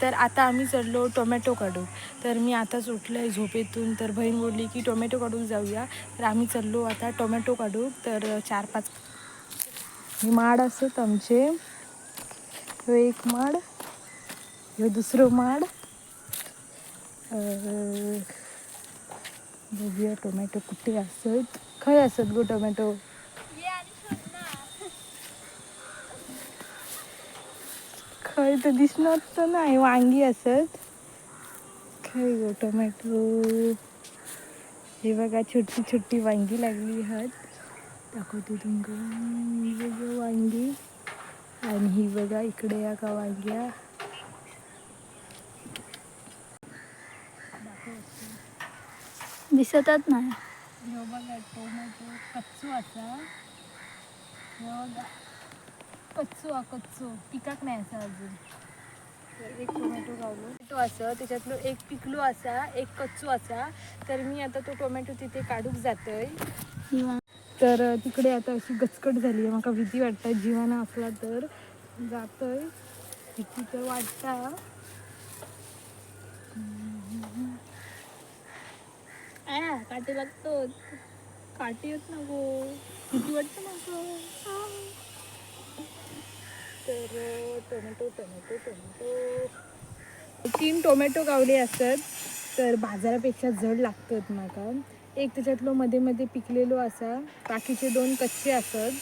तर आता आम्ही चढलो टोमॅटो काढू तर मी आताच उठलं आहे झोपेतून. तर बहीण बोलली की टोमॅटो काढून जाऊया. तर आम्ही चढलो आता टोमॅटो काढू तर चार पाच हे माड असत आमचे. ह्यो एक माड ह्यो दुसरं माड. बघूया टोमॅटो कुठे असत. खय असत गो टोमॅटो. खय तर दिसणार तर नाही वांगी असत खय गो टोमॅटो हे बघा छोटी छोटी वांगी लागली आहेत दाखवते तुमका बघा वांगी. आणि ही बघा इकडे या का वांग्या. दिसतच नाही. ह्यो बघा टोमॅटो कच्चो असा. बघा. कच्चो हा कच्चो. पिकाक नाही असा अजून. एक टोमॅटो गावलो टोमॅटो असं त्याच्यातलो एक पिकलो असा एक कच्चो असा. तर मी आता तो टोमॅटो तिथे काढूक जातोय. किंवा तर तिकडे आता अशी गचकट झाली आहे. म्हाका भीती वाटता. जिवाना असला तर जातोय. भीती तर वाटता. काटे लागतो काटे येत गो भीती वाटतं ना तर टोमॅटो टोमॅटो टोमॅटो. तीन टोमॅटो गावले असत तर बाजारापेक्षा जड लागतात म्हाका एक त्याच्यातलो मध्ये मध्ये पिकलेलो असा बाकीचे दोन कच्चे असत.